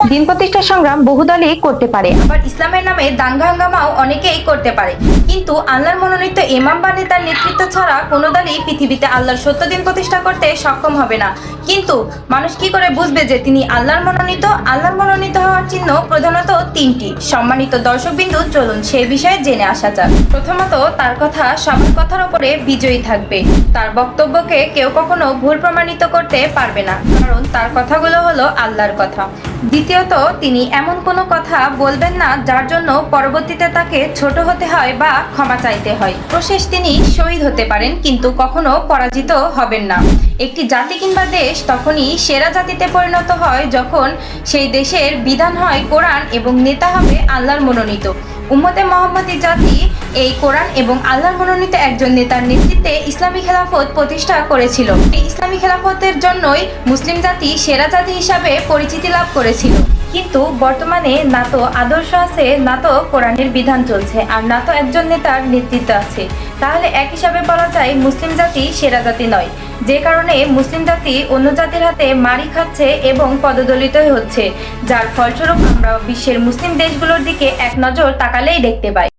দিন প্রতিষ্ঠা সংগ্রাম বহুদলই করতে পারে। আবার ইসলামের নামে দাঙ্গা হাঙ্গামাও অনেকেই করতে পারে। কিন্তু আল্লাহর মনোনীত ইমাম বা নেতার নেতৃত্ব ছাড়া কোনো দলই পৃথিবীতে আল্লাহর সত্য দিন প্রতিষ্ঠা করতে সক্ষম হবে না। কিন্তু মানুষ কি করে বুঝবে যে তিনি আল্লাহর মনোনীত? আল্লাহর মনোনীত চিহ্ন প্রধানত তিনটি। সম্মানিত দর্শকবিন্দু, চলুন সে বিষয়ে জেনে আসা যাক। প্রথমত, তার কথা সবার কথার উপরে বিজয়ী থাকবে। তার বক্তব্যকে কেউ কখনো ভুল প্রমাণিত করতে পারবে না, কারণ তার কথাগুলো হলো আল্লাহর কথা। দ্বিতীয়ত, তিনি এমন কোনো কথা বলবেন না যার জন্য পরবর্তীতে তাকে ছোট হতে হয় বা ক্ষমা চাইতে হয়। প্রশেষ তিনি শহীদ হতে পারেন, কিন্তু কখনো পরাজিত হবেন না। একটি জাতি কিংবা দেশ তখনই সেরা জাতিতে পরিণত হয় যখন সেই দেশের বিধান হয় কোরআন এবং নেতা হবে আল্লাহর মনোনীত। উম্মতে মোহাম্মদী জাতি এই কোরআন এবং আল্লাহর মনোনীত একজন নেতার নেতৃত্বে ইসলামী খেলাফত প্রতিষ্ঠা করেছিল। এই ইসলামী খেলাফতের জন্যই মুসলিম জাতি সেরা জাতি হিসাবে পরিচিতি লাভ করেছিল। কিন্তু বর্তমানে না তো আদর্শ আছে না তো কোরআনের বিধান চলছে, আর না তো একজন নেতার নেতৃত্ব আছে। তাহলে এক হিসাবে বলা যায় মুসলিম জাতি সেরা জাতি নয়। যে কারণে মুসলিম জাতি অন্য জাতির হাতে মারি খাচ্ছে এবং পদদলিত হচ্ছে। যার ফলস্বরূপ আমরা বিশ্বের মুসলিম দেশগুলোর দিকে এক নজর তাকালেই দেখতে পাই।